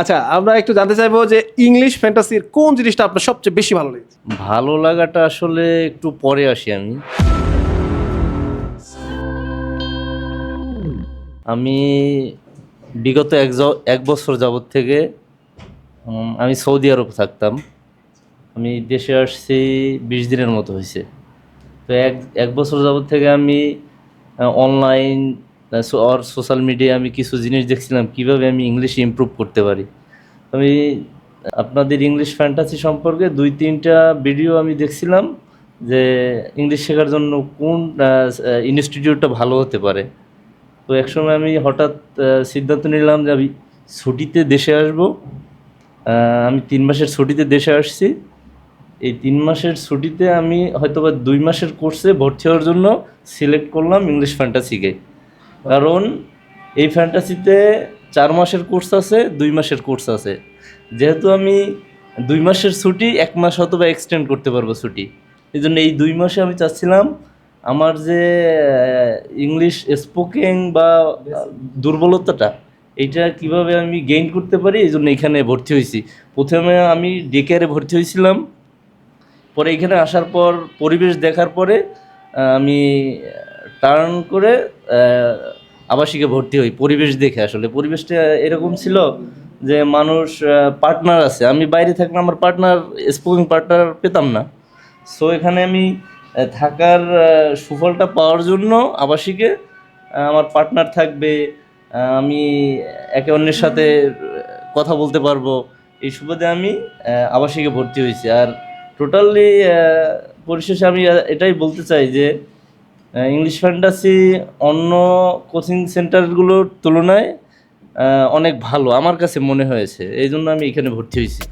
আচ্ছা আমরা একটু জানতে চাইব যে ইংলিশ ফ্যান্টাসির কোন জিনিসটা আপনার সবচেয়ে বেশি ভালো লেগেছে? ভালো লাগাটা আসলে একটু পরে আসি আমি। আমি বিগত এক এক বছর যাবত থেকে আমি সৌদি আরব থাকতাম। আমি দেশে আসছি বিশ দিনের মতো হয়েছে। তো এক এক বছর যাবত থেকে আমি অনলাইন আর সোশ্যাল মিডিয়ায় আমি কিছু জিনিস দেখছিলাম, কীভাবে আমি ইংলিশ ইমপ্রুভ করতে পারি। আমি, আপনাদের ইংলিশ ফ্যান্টাসি সম্পর্কে দুই, তিনটা ভিডিও আমি দেখছিলাম যে ইংলিশ শেখার জন্য কোন ইনস্টিটিউটটা ভালো হতে পারে। তো একসময় আমি হঠাৎ সিদ্ধান্ত নিলাম যে আমি ছুটিতে দেশে আসব। আমি তিন মাসের ছুটিতে দেশে আসছি। এই তিন মাসের ছুটিতে আমি হয়তোবা দুই মাসের কোর্সে ভর্তি হওয়ার জন্য সিলেক্ট করলাম ইংলিশ ফ্যান্টাসিকে কারণ এই ফ্যান্টাসিতে চার মাসের কোর্স আছে, দুই মাসের কোর্স আছে। যেহেতু আমি দুই মাসের ছুটি, এক মাস অথবা এক্সটেন্ড করতে পারব ছুটি। এই জন্য এই দুই মাসে আমি চাচ্ছিলাম আমার যে ইংলিশ স্পোকিং বা দুর্বলতাটা, এইটা কীভাবে আমি গেইন করতে পারি এই জন্য এখানে ভর্তি হয়েছি। প্রথমে আমি ডেকেয়ারে ভর্তি হয়েছিলাম। পরে এখানে আসার পর, পরিবেশ দেখার পরে আমি টার্ন করে আবাসিকে ভর্তি হই, পরিবেশ দেখে আসলে। পরিবেশটা এরকম ছিল যে মানুষ পার্টনার আছে। আমি বাইরে থাকলে আমার পার্টনার স্পোকিং পার্টনার পেতাম না। সো এখানে আমি থাকার সুফলটা পাওয়ার জন্য আবাসিকে আমার পার্টনার থাকবে আমি একে অন্যের সাথে কথা বলতে পারব। এই সুবাদে আমি আবাসিকে ভর্তি হয়েছি। আর টোটালি পরিশেষে আমি এটাই বলতে চাই যে ইংলিশ ফ্যান্টাসি অন্য কোচিং সেন্টারগুলোর তুলনায় অনেক ভালো, আমার কাছে মনে হয়েছে। এই জন্য আমি এখানে ভর্তি হয়েছি।